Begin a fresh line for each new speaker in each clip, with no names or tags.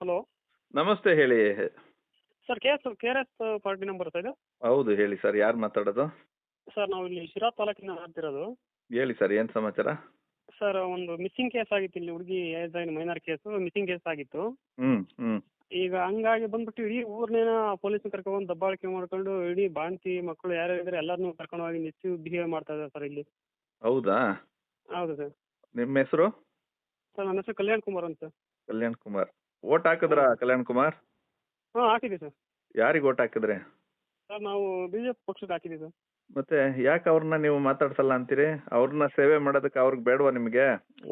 Hello.
ನಮಸ್ತೆ ಹೇಳಿ.
Sir K S K R S party number sir ಇದು?
ಹೌದು ಹೇಳಿ ಸರ್ ಯಾರು ಮಾತಾಡೋದು?
ಸರ್ ನಾವು ಇಲ್ಲಿ ಶಿರಾ ತಾಲೂಕಿನ ಮಾಡ್ತಿರೋದು
ಹೇಳಿ ಸರ್ ಏನು ಸಮಾಚಾರ?
ಸರ್ ಒಂದು ಮಿಸ್ಸಿಂಗ್ ಕೇಸ್ ಆಗಿತ್ತು ಇಲ್ಲಿ ಹುಡುಗಿ ಮೈನರ್ ಕೇಸ್ ಮಿಸ್ಸಿಂಗ್ ಕೇಸ್ ಆಗಿತ್ತು. ಈಗ ಹಂಗಾಗಿ ಬಂದ್ಬಿಟ್ಟು ಇಡೀ ಊರ್ನೇನ ಪೊಲೀಸ್ ಕರ್ಕೊಂಡು ದಬ್ಬಾಳಿಕೆ ಮಾಡ್ಕೊಂಡು ಇಡೀ ಬಾಣ್ತಿ ಮಕ್ಕಳು ಯಾರ್ಯಾರು ಇದ್ರೆ ಎಲ್ಲರನ್ನೂ ಕರ್ಕೊಂಡು ಹೋಗಿ ನಿಚ್ಚು ಬಿಹೇವ್ ಮಾಡ್ತಾ ಇದ್ದಾರೆ ಸರ್ ಇಲ್ಲಿ.
ಹೌದಾ?
ಹೌದು ಸರ್.
ನಿಮ್ಮ ಹೆಸರು?
ಸರ್ ನನ್ನ ಹೆಸರು ಕಲ್ಯಾಣ್ ಕುಮಾರ್ ಅಂತ.
ಕಲ್ಯಾಣ್ ಕುಮಾರ್. ಓಟ್ ಹಾಕಿದ್ರಾ ಕಲ್ಯಾಣ್ ಕುಮಾರ್?
ಹಾ ಹಾಕಿದೆ ಸರ್.
ಯಾರಿಗೆ ಓಟ್ ಹಾಕಿದ್ರಿ?
ಸರ್ ನಾವು ಬಿಜೆಪಿ ಪಕ್ಷದ ಹಾಕಿದ್ದೀವಿ ಸರ್.
ಮತ್ತೆ ಯಾಕೆ ಅವ್ರನ್ನ ನೀವು ಮಾತಾಡ್ಸಲ್ಲ ಅಂತೀರಿ? ಅವ್ರನ್ನ ಸೇವೆ ಮಾಡೋದಕ್ಕೆ ಅವ್ರಿಗೆ ಬೇಡವಾ ನಿಮಗೆ?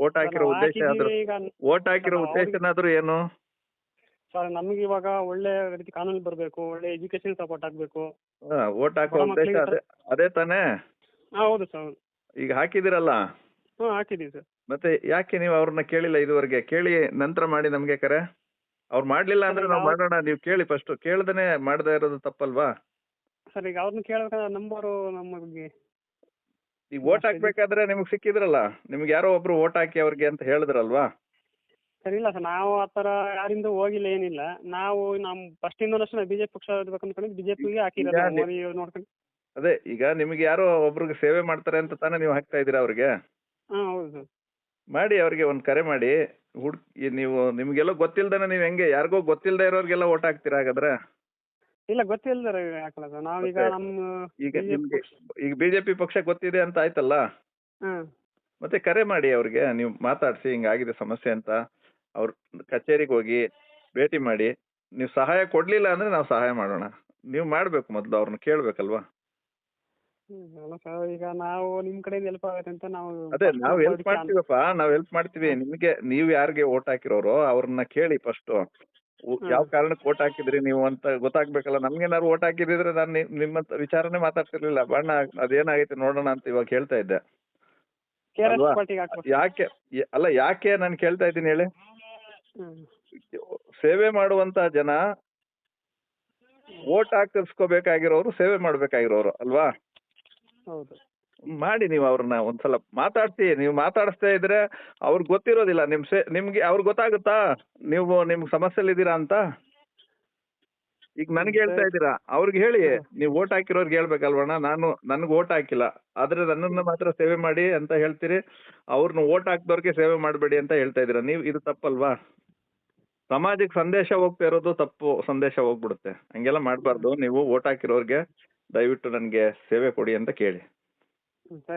ಓಟ್ ಹಾಕಿರೋ
ನಾವು
ಉದ್ದೇಶ ಆದ್ರೂ
ಹಾಕಿದ್ದೀವಿ ಈಗ
ಓಟ್ ಹಾಕಿರೋ
ಉದ್ದೇಶ
ಉದ್ದೇಶನಾದ್ರೂ ಏನು?
ಸರ್ ನಮಗೆ ಇವಾಗ ಒಳ್ಳೆ ರೀತಿ ಕಾನೂನು ಬರಬೇಕು ಒಳ್ಳೆ ಎಜುಕೇಶನ್ ಸಪೋರ್ಟ್ ಆಗಬೇಕು.
ಓಟ್ ಹಾಕೋ
ಬಡ
ಉದ್ದೇಶ
ಮಕ್ಳಿಗೆ
ಅದೇ ಅದೇ ತಾನೇ?
ಹಾಂ ಹೌದು ಸರ್ ಹೌದು.
ಈಗ ಹಾಕಿದಿರಲ್ಲ
ಹಾ ಹಾಕಿದ್ದೀವಿ ಸರ್.
ಮತ್ತೆ ಯಾಕೆ ನೀವು ಅವ್ರನ್ನ ಕೇಳಿಲ್ಲ ಇದುವರೆಗೆ? ಕೇಳಿ ನಂತರ ಮಾಡಿ ನಮಗೆ ಕರೆ. ಅವ್ರು ಮಾಡ್ಲಿಲ್ಲ ಅಂದ್ರೆ ನಾವು
ನಾವು-
ಮಾಡೋಣ ನೀವು ಕೇಳಿ ಫಸ್ಟ್ ಕೇಳ್ದೇನೆ ಮಾಡದೇ ಇರೋದು ತಪ್ಪಲ್ವಾ?
ಸರ್ ಈಗ ಅವ್ರನ್ನ ಕೇಳ್ಬೇಕಾದ್ರೆ ನಂಬರು ನಮಗೆ
ಈಗ ಓಟ್ ಹಾಕ್ಬೇಕಾದ್ರೆ ನಿಮ್ಗೆ ಸಿಕ್ಕಿದ್ರಲ್ಲ ನಿಮ್ಗೆ ಯಾರೋ ಒಬ್ರು ಓಟ್ ಹಾಕಿ ಅವ್ರಿಗೆ ಅಂತ ಹೇಳಿದ್ರಲ್ವಾ?
ಸರಿ ಇಲ್ಲ ಸರ್ ನಾವು ಆ ಥರ ಯಾರಿಂದ ಹೋಗಿಲ್ಲ ಏನಿಲ್ಲ. ನಾವು ನಮ್ಮ ಫಸ್ಟ್ ಇಂದ ಬಿ ಬಿಜೆಪಿ ಪಕ್ಷ ಇರ್ಬೇಕು ಅಂದ್ಕೊಂಡು ಬಿ ಜೆ ಪಿಗೆ ಹಾಕಿರೋದು
ಈಗ
ನಾವು ಮೋದಿ ನೋಡ್ಕೊಂಡು.
ಅದೇ ಈಗ ನಿಮ್ಗೆ ಯಾರೋ ಒಬ್ರಿಗೆ ಸೇವೆ ಮಾಡ್ತಾರೆ ಅಂತ ತಾನೇ ನೀವು ಹಾಕ್ತಾ ಇದ್ದೀರಾ ಅವ್ರಿಗೆ?
ಹಾಂ ಹೌದು ಸರ್.
ಮಾಡಿ ಅವ್ರಿಗೆ ಒಂದು ಕರೆ ಮಾಡಿ. ಹುಡ್ ನೀವು ನಿಮ್ಗೆಲ್ಲ ಗೊತ್ತಿಲ್ದೇನೆ ನೀವು ಹೆಂಗೆ ಯಾರಿಗೋ ಗೊತ್ತಿಲ್ದೆ ಇರೋರ್ಗೆಲ್ಲ ಓಟ್ ಹಾಕ್ತೀರಾ ಹಾಗಾದ್ರೆ?
ಇಲ್ಲ ಹಾಕಲ್ಲ ನಾವೀಗ ನಮ್ಮ
ಈಗ ನಿಮ್ಗೆ ಈಗ ಬಿಜೆಪಿ ಪಕ್ಷ ಗೊತ್ತಿದೆ ಅಂತ ಆಯ್ತಲ್ಲ? ಮತ್ತೆ ಕರೆ ಮಾಡಿ ಅವ್ರಿಗೆ ನೀವು ಮಾತಾಡಿಸಿ ಹಿಂಗಾಗಿದೆ ಸಮಸ್ಯೆ ಅಂತ. ಅವ್ರ ಕಚೇರಿಗೆ ಹೋಗಿ ಭೇಟಿ ಮಾಡಿ. ನೀವು ಸಹಾಯ ಕೊಡ್ಲಿಲ್ಲ ಅಂದ್ರೆ ನಾವು ಸಹಾಯ ಮಾಡೋಣ. ನೀವು ಮಾಡ್ಬೇಕು ಮೊದಲು ಅವ್ರನ್ನ ಕೇಳ್ಬೇಕಲ್ವಾ?
ಹ್ಮ್, ಅಲ್ಲ ಸರ್. ಈಗ ನಾವು ನಿಮ್ಮ ಕಡೆಯಿಂದ ಹೆಲ್ಪ್ ಆಗುತ್ತೆ ಅಂತ ನಾವು
ಅದೇ ನಾವು ಹೆಲ್ಪ್ ಮಾಡ್ತೀವಪ್ಪ ನಾವ್ ಹೆಲ್ಪ್ ಮಾಡ್ತೀವಿ. ನಿಮ್ಗೆ ನೀವ್ ಯಾರಿಗೆ ಓಟ್ ಹಾಕಿರೋರು ಅವ್ರನ್ನ ಕೇಳಿ ಫಸ್ಟ್ ಯಾವ ಕಾರಣಕ್ಕೆ ಓಟ್ ಹಾಕಿದ್ರಿ ನೀವು ಅಂತ ಗೊತ್ತಾಗ್ಬೇಕಲ್ಲ. ನಮ್ಗೇನಾದ್ರು ಓಟ್ ಹಾಕಿದ್ರೆ ನಾನು ನಿಮ್ಮ ವಿಚಾರನೆ ಮಾತಾಡ್ತಿರ್ಲಿಲ್ಲ. ಬಣ್ಣ ಅದೇನಾಗೈತೆ ನೋಡೋಣ ಅಂತ ಇವಾಗ ಹೇಳ್ತಾ ಇದ್ದೆ. ಅಲ್ವಾ? ಯಾಕೆ ಯ- ಅಲ್ಲ ಯಾಕೆ ನಾನು ಕೇಳ್ತಾ ಇದ್ದೀನಿ ಹೇಳಿ.
ಹ್ಮ್.
ಸೇವೆ ಮಾಡುವಂತ ಜನ ಓಟ್ ಹಾಕಿಸ್ಕೋಬೇಕಾಗಿರೋರು ಸೇವೆ ಮಾಡ್ಬೇಕಾಗಿರೋರು ಅಲ್ವಾ?
ಹೌದು.
ಮಾಡಿ ನೀವು ಅವ್ರನ್ನ ಒಂದ್ಸಲ ಮಾತಾಡ್ಸಿ ನೀವು ಮಾತಾಡಿಸ್ತಾ ಇದ್ರೆ ಅವ್ರಿಗೆ ಗೊತ್ತಿರೋದಿಲ್ಲ ನಿಮ್ ಸೇ ನಿಮ್ಗೆ ಅವ್ರಿಗೆ ಗೊತ್ತಾಗುತ್ತಾ? ನೀವು ನಿಮ್ಗೆ ಸಮಸ್ಯೆಲಿದ್ದೀರಾ ಅಂತ? ಈಗ ನನ್ಗೆ ಹೇಳ್ತಾ ಇದ್ದೀರಾ? ಅವ್ರಿಗೆ ಹೇಳಿ ನೀವು ಓಟ್ ಹಾಕಿರೋರ್ಗೆ ಹೇಳ್ಬೇಕಲ್ವಣ್ಣ? ನಾನು ನನ್ಗೆ ಓಟ್ ಹಾಕಿಲ್ಲ. ಆದ್ರೆ ನನ್ನನ್ನ ಮಾತ್ರ ಸೇವೆ ಮಾಡಿ ಅಂತ ಹೇಳ್ತೀರಿ ಅವ್ರನ್ನ ಓಟ್ ಹಾಕ್ದವ್ರಿಗೆ ಸೇವೆ ಮಾಡಬೇಡಿ ಅಂತ ಹೇಳ್ತಾ ಇದ್ದೀರಾ? ನೀವು ಇದು ತಪ್ಪಲ್ವಾ? ಸಮಾಜಕ್ಕೆ ಸಂದೇಶ ಹೋಗ್ತಾ ಇರೋದು ತಪ್ಪು ಸಂದೇಶ ಹೋಗ್ಬಿಡುತ್ತೆ. ಹಂಗೆಲ್ಲ ಮಾಡಬಾರ್ದು. ನೀವು ಓಟ್ ಹಾಕಿರೋರ್ಗೆ ದಯವಿಟ್ಟು ನನಗೆ ಸೇವೆ ಕೊಡಿ ಅಂತ ಕೇಳಿ.